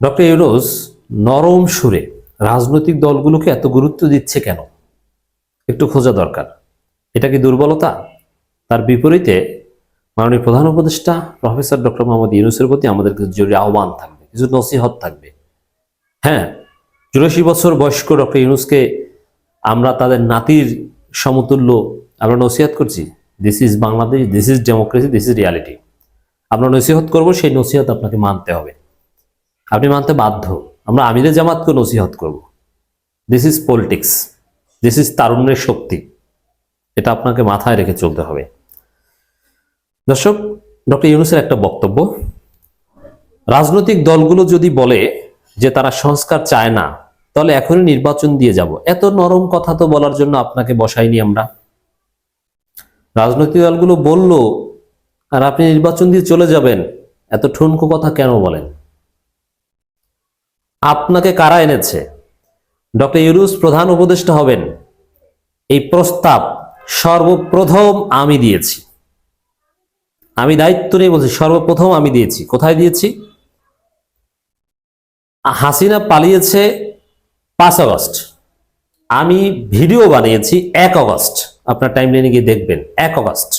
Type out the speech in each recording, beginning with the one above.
Doctor Yunus নরম সুরে রাজনৈতিক দলগুলোকে এত গুরুত্ব দিচ্ছে কেন? একটু খোঁজা দরকার। এটা কি দুর্বলতা? তার বিপরীতে মাননীয় প্রধান উপদেষ্টা প্রফেসর ডক্টর মোহাম্মদ ইউনুসের প্রতি আমাদের কিছু জরুরি আহ্বান থাকবে, কিছু নসিহত থাকবে। হ্যাঁ চুরাশি বছর বয়স্ক ডক্টর ইউনুসকে আমরা তাদের নাতির সমতুল্য আমরা নসিহত করছি। This is Bangladesh this is democracy this is reality আমরা নসিহত করব, সেই নসিহত আপনাকে মানতে হবে। আপনি মানতে বাধ্য। আমরা আমিরে জামাতকে নসিহত করব। This is politics this is তারুণ্যের শক্তি। এটা আপনাকে মাথায় রেখে চলতে হবে। দর্শক, ডক্টর ইউনুসের একটা বক্তব্য। রাজনৈতিক দলগুলো যদি বলে যে তারা সংস্কার চায় না, তাহলে এখনই নির্বাচন দিয়ে যাব। এত নরম কথা তো বলার জন্য আপনাকে বসাইনি আমরা। রাজনৈতিক দলগুলো বলল, আর আপনি নির্বাচন দিয়ে চলে যাবেন। এত ঠুনকো কথা কেন বলেন? আপনাকে কারা এনেছে? ডক্টর ইউরুস প্রধান উপদেষ্টা হবেন। এই প্রস্তাব সর্বপ্রথম আমি দিয়েছি। আমি দায়িত্ব নিয়ে বলছি, সর্বপ্রথম আমি দিয়েছি। কোথায় দিয়েছি? হাসিনা পালিয়েছে পাঁচ আগস্ট। আমি ভিডিও বানিয়েছি এক আগস্ট। আপনার টাইম লাইনে গিয়ে দেখবেন, এক আগস্ট।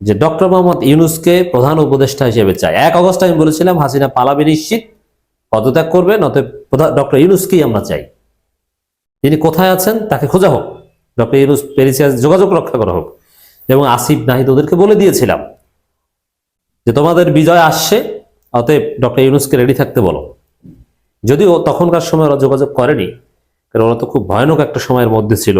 যে ডক্টর মোহাম্মদ ইউনুসকে প্রধান উপদেষ্টা হিসেবে চাই। এক আগস্ট আমি বলেছিলাম, হাসিনা পালাবে নিশ্চিত। পদত্যাগ করবেন, অতএব ডক্টর ইউনুসকেই আমরা চাই। তিনি কোথায় আছেন, তাকে খোঁজা হোক। ডক্টর ইউনুস প্যারিসে যোগাযোগ রক্ষা করা হোক। এবং আসিফ নাহিদ ওদেরকে বলে দিয়েছিলাম যে, তোমাদের বিজয় আসছে, অতএব ডক্টর ইউনুসকে রেডি থাকতে বলো। যদিও তখনকার সময় ওরা যোগাযোগ করেনি, কারণ ওরা তো খুব ভয়ানক একটা সময়ের মধ্যে ছিল।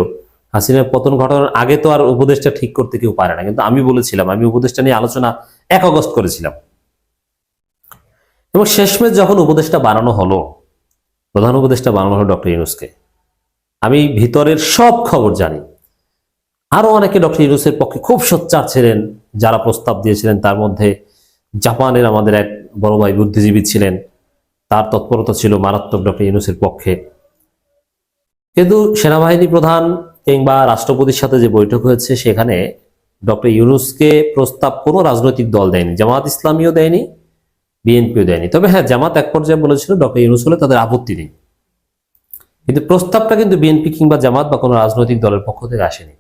হাসিনার পতন ঘটানোর আগে তো আর উপদেশটা ঠিক করতে কেউ পারে না। কিন্তু আমি বলেছিলাম, আমি উপদেশটা নিয়ে আলোচনা এক অগস্ট করেছিলাম। এবং শেষমেশ যখন উপদেশটা বানানো হলো, প্রধান উপদেশটা বানানো হলো ডক্টর ইউনুসকে। আমি ভিতরের সব খবর জানি। আরও অনেকে ডক্টর ইউনুসের পক্ষে খুব সোচ্চার ছিলেন, যারা প্রস্তাব দিয়েছিলেন, তার মধ্যে জাপানের আমাদের এক বড় ভাই বুদ্ধিজীবী ছিলেন, তার তৎপরতা ছিল মারাত্মক ডক্টর ইউনুসের পক্ষে। কিন্তু সেনাবাহিনী প্রধান কিংবা রাষ্ট্রপতির সাথে যে বৈঠক হয়েছে, সেখানে ডক্টর ইউনুসকে প্রস্তাব কোনো রাজনৈতিক দল দেয়নি জামাত ইসলামীও দেয়নি বিএনপিও দেয়নি। তবে হ্যাঁ জামাত এক পর্যায়ে বলেছিল ডক্টর ইউনুস হলে তাদের আপত্তি নেই। কিন্তু প্রস্তাবটা কিন্তু বিএনপি কিংবা জামাত বা কোনো রাজনৈতিক দলের পক্ষ থেকে আসেনি।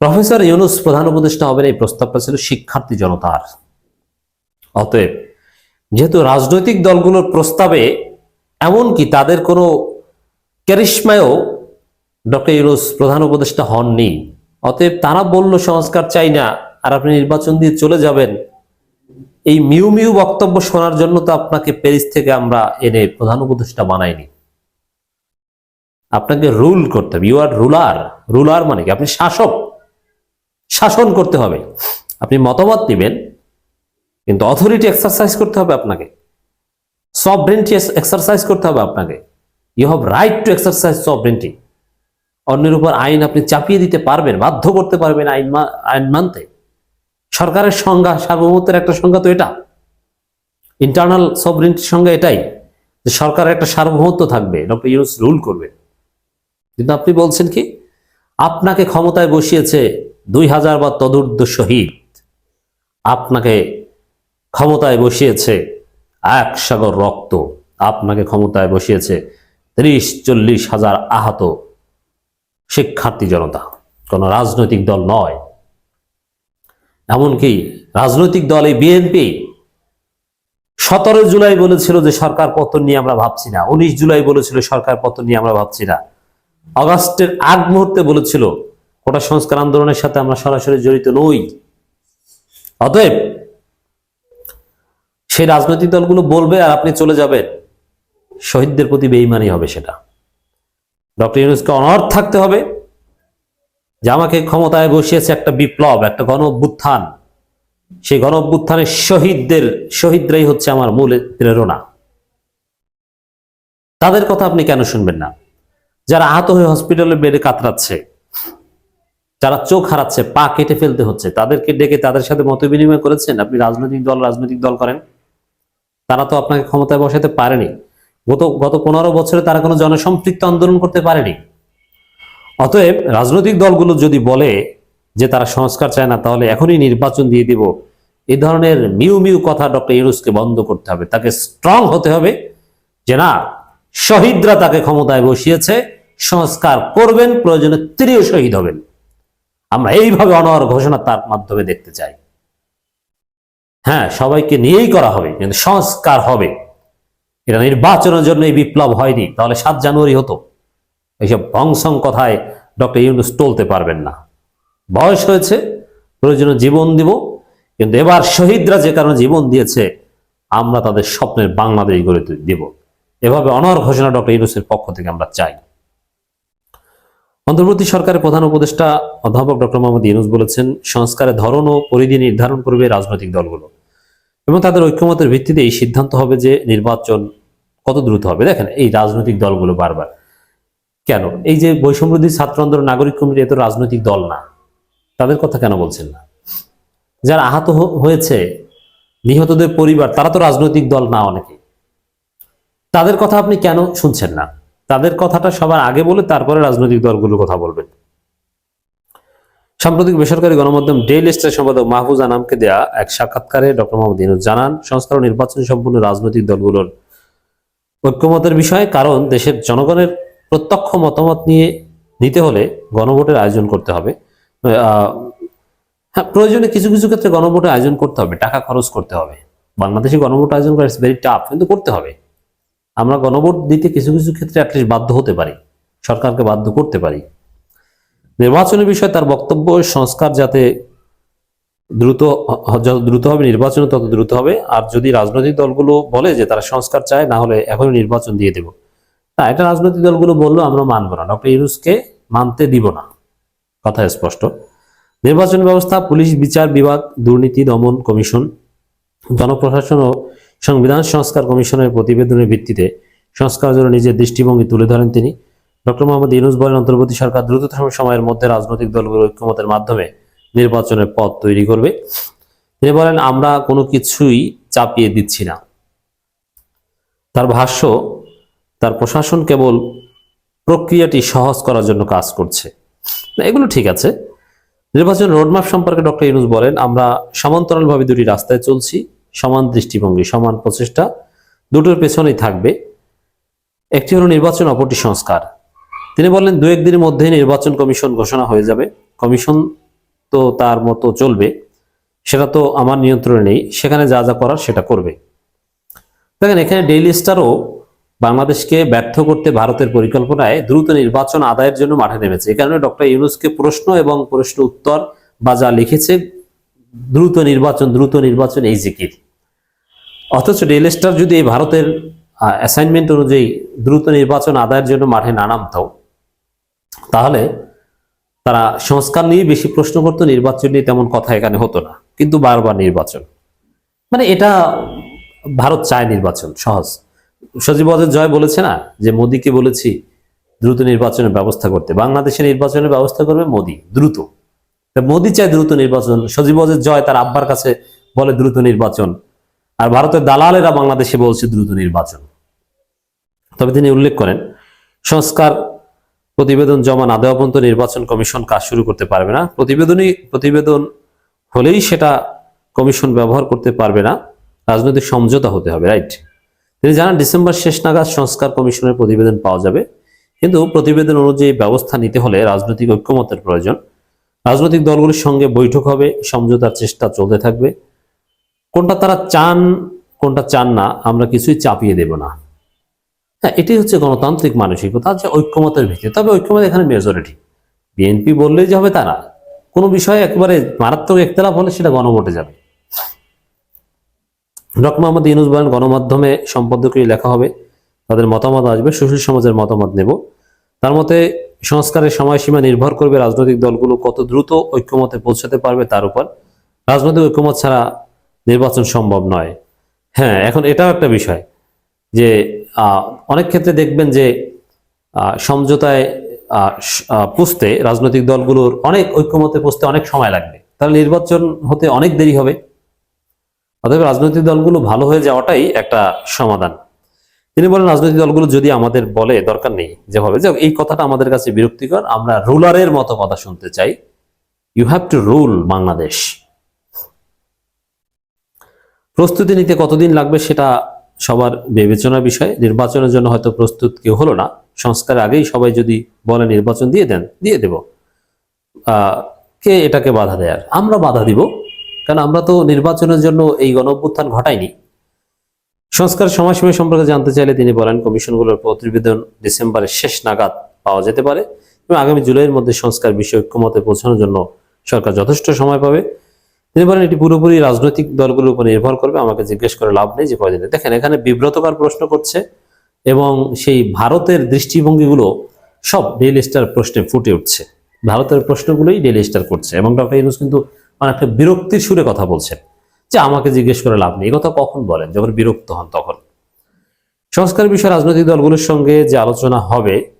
প্রফেসর ইউনুস প্রধান উপদেষ্টা হবেন এই প্রস্তাবটা ছিল শিক্ষার্থী জনতার। অতএব যেহেতু রাজনৈতিক দলগুলোর প্রস্তাবে এমনকি তাদের কোনো ক্যারিশমায়ও ডক্টর ইউনুস প্রধান উপদেষ্টা হননি, অতএব তারা বলল সংস্কার চাই না, আর আপনি নির্বাচন দিয়ে চলে যাবেন এই মিউ মিউ বক্তব্য শোনার জন্য তো আপনাকে প্যারিস থেকে আমরা এনে প্রধান উপদেষ্টা বানাইনি। আপনাকে রুল করতে হবে। ইউ আর রুলার রুলার মানে কি? আপনি শাসক। শাসন করতে হবে। আপনি মতামত দিবেন, কিন্তু অথরিটি এক্সারসাইজ করতে হবে আপনাকে। সবরেন্টি এক্সারসাইজ করতে হবে আপনাকে। You have right to exercise sovereignty অন্যের উপর আইন আপনি চাপিয়ে দিতে পারবেন, বাধ্য করতে পারবেন আইন আইন মানতে। সরকারের সংজ্ঞা, সার্বভৌমত্বের একটা সংজ্ঞা তো এটা। ইন্টারনাল সবরেন্টির সংজ্ঞা এটাই, যে সরকারের একটা সার্বভৌমত্ব থাকবে, ডক্টর ইউনুস রুল করবে। কিন্তু আপনি বলছেন কি, আপনাকে ক্ষমতায় বসিয়েছে দুই হাজার বা তদুর্ধ শহীদ। আপনাকে ক্ষমতায় বসিয়েছে এক সাগর রক্ত। আপনাকে ক্ষমতায় বসিয়েছে ত্রিশ, চল্লিশ হাজার আহত শিক্ষার্থী জনতা। কোনো রাজনৈতিক দল নয়। এমনকি রাজনৈতিক দল এই বিএনপি সতেরো জুলাই বলেছিল যে সরকার পতন নিয়ে আমরা ভাবছি না। উনিশ জুলাই বলেছিল সরকার পতন নিয়ে আমরা ভাবছি না। অগাস্টের আগ মুহূর্তে বলেছিল, কোটা সংস্কার আন্দোলনের সাথে আমরা সরাসরি জড়িত নই। অতএব সেই রাজনৈতিক দলগুলো বলবে আর আপনি চলে যাবেন। শহীদদের প্রতি বেইমানি হবে সেটা। ডক্টর ইউনুসকে অনর্থ থাকতে হবে। যে আমাকে ক্ষমতায় বসিয়েছে একটা বিপ্লব, একটা গণ অভ্যুত্থান সেই গণ অভ্যুত্থানের শহীদদের, শহীদরাই হচ্ছে আমার মূল প্রেরণা। তাদের কথা আপনি কেন শুনবেন না? যারা আহত হয়ে হসপিটালে বেডে কাতরাচ্ছে, যারা চোখ হারাচ্ছে, পা কেটে ফেলতে হচ্ছে, তাদেরকে ডেকে তাদের সাথে মত বিনিময় করেছেন? আপনি রাজনৈতিক দল রাজনৈতিক দল করেন। তারা তো আপনাকে ক্ষমতায় বসাতে পারেনি। গত গত পনেরো বছরে তারা কোনো জনসম্পৃক্ত আন্দোলন করতে পারেনি। অতএব রাজনৈতিক দলগুলো যদি বলে যে তারা সংস্কার চায় না, তাহলে এখনই নির্বাচন দিয়ে দিব। এই ধরনের মিউ মিউ কথা ডক্টর ইউনুসকে বন্ধ করতে হবে। তাকে স্ট্রং হতে হবে যে না, শহীদরা তাকে ক্ষমতায় বসিয়েছে, সংস্কার করবেন, প্রয়োজনে তিনিও শহীদ হবেন। আমরা এইভাবে অনর ঘোষণা তার মাধ্যমে দেখতে চাই। হ্যাঁ সবাইকে নিয়েই করা হবে, কিন্তু সংস্কার হবে। এটা নির্বাচনের জন্য এই বিপ্লব হয়নি, তাহলে সাত জানুয়ারি হতো। এইসব ভংসং কথায় ডক্টর ইউনুস টলতে পারবেন না। বয়স হয়েছে, প্রয়োজনে জীবন দিব, কিন্তু এবার শহীদরা যে কারণে জীবন দিয়েছে, আমরা তাদের স্বপ্নের বাংলাদেশ গড়ে দিব। এভাবে অনর ঘোষণা ডক্টর ইউনুসের পক্ষ থেকে আমরা চাই। অন্তর্বর্তী সরকারের প্রধান উপদেষ্টা অধ্যাপক ডক্টর মোহাম্মদ ইউনুস বলেছেন সংস্কারের ধরন ও পরিধি নির্ধারণ করবে রাজনৈতিক দলগুলো। এবং তাদের ঐক্যমতের ভিত্তিতে এই সিদ্ধান্ত হবে যে নির্বাচন কত দ্রুত হবে। দেখেন, এই রাজনৈতিক দলগুলো বারবার কেন? এই যে বৈষম্যদী ছাত্র আন্দোলন, নাগরিক কমিটি এত রাজনৈতিক দল না, তাদের কথা কেন বলছেন না? যারা আহত হয়েছে, নিহতদের পরিবার, তারা তো রাজনৈতিক দল না অনেকে তাদের কথা আপনি কেন শুনছেন না? তাদের কথাটা সবার আগে বলে তারপরে রাজনৈতিক দলগুলোর কথা বলবেন। সাম্প্রতিক বেসরকারি গণমাধ্যম ডেইলি স্টার সম্পাদক মাহফুজ আনামকে দেয়া এক সাক্ষাৎকারে ডক্টর মোহাম্মদ ইনুজ জানান সংস্কার নির্বাচন সম্পূর্ণ রাজনৈতিক দলগুলোর ঐক্যমতের বিষয়, কারণ দেশের জনগণের প্রত্যক্ষ মতামত নিয়ে নিতে হলে গণভোটের আয়োজন করতে হবে। হ্যাঁ প্রয়োজনে কিছু কিছু ক্ষেত্রে গণভোটের আয়োজন করতে হবে, টাকা খরচ করতে হবে। বাংলাদেশে গণভোট আয়োজন করা ভেরি টাফ কিন্তু করতে হবে। আমরা গণভোট দিতে কিছু কিছু ক্ষেত্রে অ্যাটলিস্ট বাধ্য হতে পারি, সরকারকে বাধ্য করতে পারি। নির্বাচনের বিষয়ে তার বক্তব্য, সংস্কার যাতে দ্রুত, যত দ্রুত হবে নির্বাচন, তত দ্রুত হবে। আর যদি রাজনৈতিক দলগুলো বলে যে তারা সংস্কার চায়, না হলে এখনই নির্বাচন দিয়ে দেব। না এটা রাজনৈতিক দলগুলো বলল, আমরা মানব না। ডক্টর ইউনুসকে মানতে দিব না। কথা স্পষ্ট। নির্বাচন ব্যবস্থা, পুলিশ বিচার বিভাগ, দুর্নীতি দমন কমিশন, জনপ্রশাসন ও সংবিধান সংস্কার কমিশনের প্রতিবেদনের ভিত্তিতে সংস্কারের জন্য নিজের দৃষ্টিভঙ্গি তুলে ধরেন তিনি। ডক্টর মোহাম্মদ ইউনুস বলেন, অন্তর্বর্তী সরকার দ্রুততম সময়ের মধ্যে রাজনৈতিক দলগুলো ঐক্যমতের মাধ্যমে নির্বাচনের পথ তৈরি করবে। তিনি বলেন, আমরা কোনো কিছুই চাপিয়ে দিচ্ছি না। তার ভাষ্য তার প্রশাসন কেবল প্রক্রিয়াটি সহজ করার জন্য কাজ করছে। এগুলো ঠিক আছে। নির্বাচন রোডম্যাপ সম্পর্কে ডক্টর ইউনুস বলেন, আমরা সমান্তরালভাবে দুটি রাস্তায় চলছি, সমান দৃষ্টিভঙ্গি, সমান প্রচেষ্টা, দুটোর পেছনেই থাকবে। একটি হলো নির্বাচন অপরটি সংস্কার। তিনি বললেন দু একদিনের মধ্যে নির্বাচন কমিশন ঘোষণা হয়ে যাবে। কমিশন তো তার মতো চলবে। সেটা তো আমার নিয়ন্ত্রণে নেই। সেখানে যা যা করার সেটা করবে। দেখেন, এখানে ডেইলি স্টারও বাংলাদেশকে ব্যর্থ করতে ভারতের পরিকল্পনায় দ্রুত নির্বাচন আদায়ের জন্য মাঠে নেমেছে। এই কারণে ডক্টর ইউনুসকে প্রশ্ন এবং প্রশ্ন উত্তর বা যা লিখেছে, দ্রুত নির্বাচন দ্রুত নির্বাচন, এই জিকির। অথচ ডেইলি স্টার যদি এই ভারতের অ্যাসাইনমেন্ট অনুযায়ী দ্রুত নির্বাচন আদায়ের জন্য মাঠে না নামতাও তাহলে তারা সংস্কার নিয়ে বেশি প্রশ্ন করতো, নির্বাচন নিয়ে তেমন কথা এখানে হতো না। কিন্তু বারবার নির্বাচন। মানে এটা ভারত চায় নির্বাচন, সহজ। সজীব অজয় জয় বলেছে না যে মোদীকে বলেছি দ্রুত নির্বাচনের ব্যবস্থা করতে। বাংলাদেশে নির্বাচনের ব্যবস্থা করবে মোদী, দ্রুত। মোদী চায় দ্রুত নির্বাচন, সজীব অজয় জয় তার আব্বার কাছে বলে দ্রুত নির্বাচন। আর ভারতের দালালেরা বাংলাদেশে বলছে দ্রুত নির্বাচন। তবে তিনি উল্লেখ করেন, সংস্কার প্রতিবেদন জমা না দেওয়া পর্যন্ত নির্বাচন কমিশন কাজ শুরু করতে পারবে না। প্রতিবেদনই, প্রতিবেদন হলেই সেটা কমিশন ব্যবহার করতে পারবে না। রাজনৈতিক সমঝোতা হতে হবে, রাইট? জানান, ডিসেম্বর শেষ নাগাদ সংস্কার কমিশনের প্রতিবেদন পাওয়া যাবে। কিন্তু প্রতিবেদন অনুযায়ী ব্যবস্থা নিতে হলে রাজনৈতিক ঐক্যমতের প্রয়োজন। রাজনৈতিক দলগুলির সঙ্গে বৈঠক হবে, সমঝোতার চেষ্টা চলতে থাকবে। কোনটা তারা চান, কোনটা চান না, আমরা কিছুই চাপিয়ে দেব না। হ্যাঁ এটাই হচ্ছে গণতান্ত্রিক মানসিকতা যে ঐক্যমতের ভিত্তি। তবে ঐক্যমত এখানে মেজরিটি বিএনপি বললেই যে হবে তারা কোনো বিষয়ে একেবারে মারাত্মক একতলাপ হলে সেটা গণভোটে যাবে। ডক্টর মোহাম্মদ ইউনুস বলেন, গণমাধ্যমে সম্পাদকীয় লেখা হবে, তাদের মতামত আসবে, সুশীল সমাজের মতামত নেব। তার মতে, সংস্কারের সময়সীমা নির্ভর করবে রাজনৈতিক দলগুলো কত দ্রুত ঐক্যমতে পৌঁছাতে পারবে তার উপর। রাজনৈতিক ঐক্যমত ছাড়া নির্বাচন সম্ভব নয়। হ্যাঁ এখন এটাও একটা বিষয় যে অনেক ক্ষেত্রে দেখবেন যে সমঝোতায় পুষতে রাজনৈতিক দলগুলোর অনেক ঐক্যমতে পুষতে অনেক সময় লাগবে। তাহলে নির্বাচন হতে অনেক দেরি হবে। অতএব রাজনৈতিক দলগুলো ভালো হয়ে যাওয়াটাই একটা সমাধান। তিনি বলেন, রাজনৈতিক দলগুলো যদি আমাদের বলে, দরকার নেই যেভাবে যে এই কথাটা আমাদের কাছে বিরক্তিকর। আমরা রুলারের মতো কথা শুনতে চাই। You have to rule Bangladesh. প্রস্তুতি নিতে কতদিন লাগবে সেটা সবার বিবেচনার বিষয়। নির্বাচনের জন্য হয়তো প্রস্তুত কেউ হলো না। সংস্কার আগেই সবাই যদি বলে নির্বাচন দিয়ে দেন, দিয়ে দেব। কে এটাকে বাধা দেয়ার? আমরা বাধা দিব। কারণ আমরা তো নির্বাচনের জন্য এই গণ অভ্যুত্থান ঘটাইনি। সংস্কার সময়সীমা সম্পর্কে জানতে চাইলে তিনি বলেন, কমিশনগুলোর প্রতিবেদন ডিসেম্বরের শেষ নাগাদ পাওয়া যেতে পারে এবং আগামী জুলাইয়ের মধ্যে সংস্কার বিষয়ে ঐক্যমতে পৌঁছানোর জন্য সরকার যথেষ্ট সময় পাবে। তিনি বলেন, এটি পুরোপুরি রাজনৈতিক দলগুলোর উপর নির্ভর করবে, আমাকে জিজ্ঞেস করে লাভ নেই যে কয়দিনে দেখেন, এখানে বিব্রতকর প্রশ্ন করছে এবং সেই ভারতের দৃষ্টিভঙ্গিগুলো সব ডেইলি স্টার প্রশ্নে ফুটে উঠছে। ভারতের প্রশ্নগুলোই ডেইলি স্টার করছে এবং ডক্টর ইউনুস কিন্তু অনেকটা বিরক্তির সুরে কথা বলছেন। যে আমাকে জিজ্ঞেস করে লাভ নেই। কথা কখন বলেন? যখন বিরক্ত হন তখন। সংস্কার বিষয়ে রাজনৈতিক দলগুলোর সঙ্গে যে আলোচনা হবে,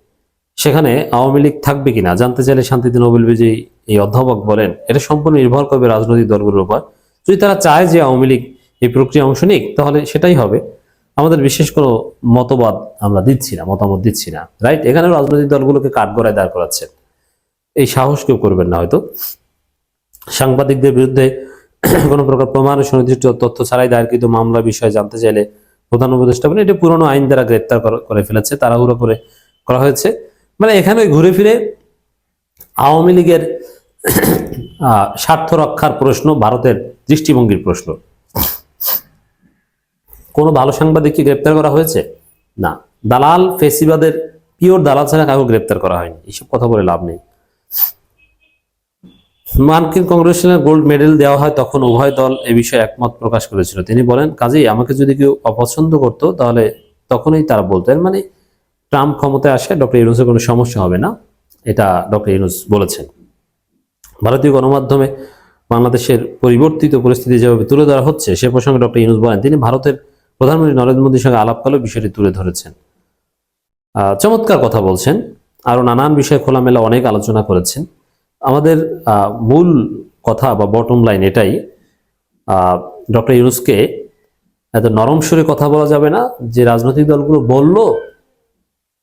সেখানে আওয়ামী লীগ থাকবে কিনা, জানতে চাইলে শান্তিতে নোবেল বিজয়ী এই অধ্যাপক বলেন, এটা সম্পূর্ণ নির্ভর করবে রাজনৈতিক দলগুলোর উপর। যদি তারা চায় যে আওয়ামী লীগ এই প্রক্রিয়া অংশ নিক, তাহলে সেটাই হবে। আমাদের বিশেষ কোনো মতবাদ আমরা দিচ্ছি না, মতামত দিচ্ছি না। রাইট? এখানে রাজনৈতিক দলগুলোকে কাঠগড়ায় দাঁড় করাচ্ছেন। এই সাহস কেউ করবেন না হয়তো। সাংবাদিকদের বিরুদ্ধে কোনো প্রকার প্রমাণ সুনির্দিষ্ট তথ্য ছাড়াই দায়েরকৃত মামলা বিষয়ে জানতে চাইলে প্রধান উপদেষ্টা বলেন, এটি পুরনো আইন দ্বারা গ্রেপ্তার করে ফেলেছে, তাড়াহুড়ো করে করা হয়েছে। মানে এখানে ঘুরে ফিরে আওয়ামী লীগের স্বার্থ রক্ষার প্রশ্ন ভারতের দৃষ্টিভঙ্গির প্রশ্ন। কোনো ভালো সাংবাদিককে গ্রেপ্তার করা হয়েছে? না। দালাল, ফেসিবাদের, পিওর দালাল ছাড়া কাউকে গ্রেপ্তার করা হয়নি। এইসব কথা বলে লাভ নেই। মার্কিন কংগ্রেসের গোল্ড মেডেল দেওয়া হয়, তখন উভয় দল এ বিষয়ে একমত প্রকাশ করেছিল। তিনি বলেন, কাজেই আমাকে যদি কেউ অপছন্দ করতো, তাহলে তখনই তারা বলতেন। মানে ট্রাম্প ক্ষমতায় আসে, ডক্টর ইউনুসের কোনো সমস্যা হবে না, এটা ডক্টর ইউনুস বলেছেন। ভারতীয় গণমাধ্যমে বাংলাদেশের পরিবর্তিত পরিস্থিতি যেভাবে তুলে ধরা হচ্ছে, সে প্রসঙ্গে ডক্টর ইউনুস বলেন, তিনি ভারতের প্রধানমন্ত্রী নরেন্দ্র মোদীর সঙ্গে আলাপ করলেও বিষয়টি তুলে ধরেছেন। চমৎকার কথা বলছেন। আরও নানান বিষয়ে খোলামেলা অনেক আলোচনা করেছেন। আমাদের মূল কথা বা বটম লাইন এটাই ডক্টর ইউনুসকে এত নরম সুরে কথা বলা যাবে না যে রাজনৈতিক দলগুলো বলল,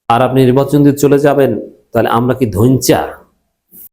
আর আপনি নির্বাচন দিয়ে চলে যাবেন, তাহলে আমরা কি ধৈঞ্চা